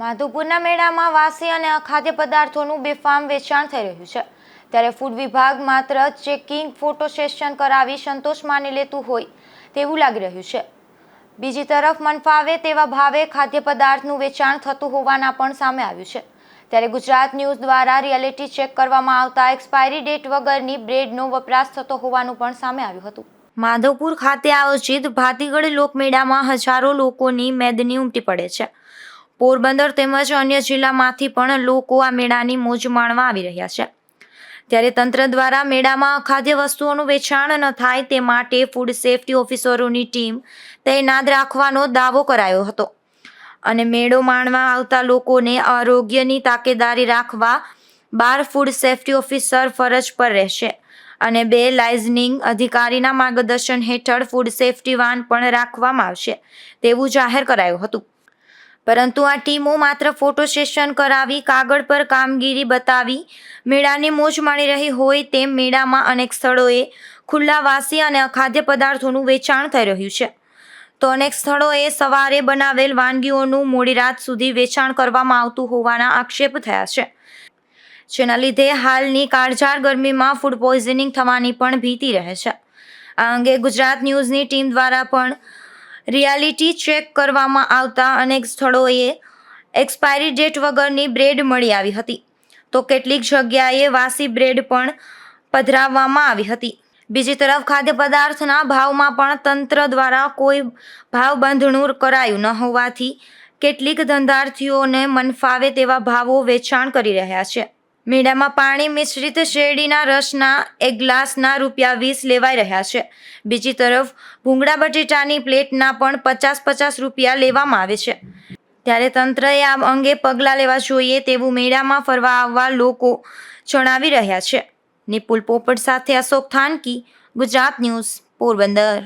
માધુપુરના મેળામાં વાસી અને અખાદ્ય પદાર્થોનું બેફામ વેચાણ થઈ રહ્યું છે. ત્યારે ફૂડ વિભાગ માત્ર ચેકિંગ ફોટો સેશન કરાવી સંતોષ માની લેતું હોય તેવું લાગી રહ્યું છે. બીજી તરફ મનફાવે તેવા ભાવે ખાદ્ય પદાર્થનું વેચાણ થતું હોવાના પણ સામે આવ્યું છે. ત્યારે ગુજરાત ન્યૂઝ દ્વારા રિયાલિટી ચેક કરવામાં આવતા એક્સપાયરી ડેટ વગરની બ્રેડનો વપરાશ થતો હોવાનું પણ સામે આવ્યું હતું. માધવપુર ખાતે આયોજિત ભાતીગઢ લોકમેળામાં હજારો લોકોની મેદની ઉમટી પડે છે. પોરબંદર તેમજ અન્ય જિલ્લામાંથી પણ લોકો આ મેળાની મોજ માણવા આવી રહ્યા છે. ત્યારે તંત્ર દ્વારા મેળામાં ખાદ્ય વસ્તુઓનું વેચાણ ન થાય તે માટે ફૂડ સેફટી ઓફિસરોની ટીમ તૈનાત રાખવાનો દાવો કરાયો હતો. અને મેળો માણવા આવતા લોકોને આરોગ્યની તાકેદારી રાખવા બાર ફૂડ સેફટી ઓફિસર ફરજ પર રહેશે અને બે લાઇઝનિંગ અધિકારીના માર્ગદર્શન હેઠળ ફૂડ સેફટી વાન પણ રાખવામાં આવશે તેવું જાહેર કરાયું હતું. પરંતુ આ ટીમો માત્ર ફોટો સેશન કરાવી, કાગળ પર કામગીરી બતાવી, મેળાની મોજ માણી રહી હોય તેમ મેળામાં અનેક સ્થળોએ ખુલ્લા વાસી અને અખાદ્ય પદાર્થોનું વેચાણ થઈ રહ્યું છે. તો અનેક સ્થળોએ સવારે બનાવેલ વાનગીઓનું મોડી રાત સુધી વેચાણ કરવામાં આવતું હોવાના આક્ષેપ થયા છે. જેના લીધે હાલની કાળઝાળ ગરમીમાં ફૂડ પોઈઝનિંગ થવાની પણ ભીતિ રહે છે. આ અંગે ગુજરાત ન્યૂઝની ટીમ દ્વારા પણ રિયાલિટી ચેક કરવામાં આવતા અનેક સ્થળોએ એક્સપાયરી ડેટ વગરની બ્રેડ મળી આવી હતી. તો કેટલીક જગ્યાએ વાસી બ્રેડ પણ પધરાવવામાં આવી હતી. બીજી તરફ ખાદ્ય પદાર્થના ભાવમાં પણ તંત્ર દ્વારા કોઈ ભાવ બંધણું કરાયું ન હોવાથી કેટલીક ધંધાર્થીઓને મનફાવે તેવા ભાવો વેચાણ કરી રહ્યા છે. મેળામાં પાણી મિશ્રિત શેરડીના રસના એક ગ્લાસના રૂપિયા વીસ લેવાઈ રહ્યા છે. બીજી તરફ, ભૂંગળા બટેટાની પ્લેટના પણ પચાસ પચાસ રૂપિયા લેવામાં આવે છે. ત્યારે તંત્રએ આ અંગે પગલાં લેવા જોઈએ તેવું મેળામાં ફરવા આવવા લોકો જણાવી રહ્યા છે. નિપુલ પોપટ સાથે અશોક થાનકી, ગુજરાત ન્યૂઝ પોરબંદર.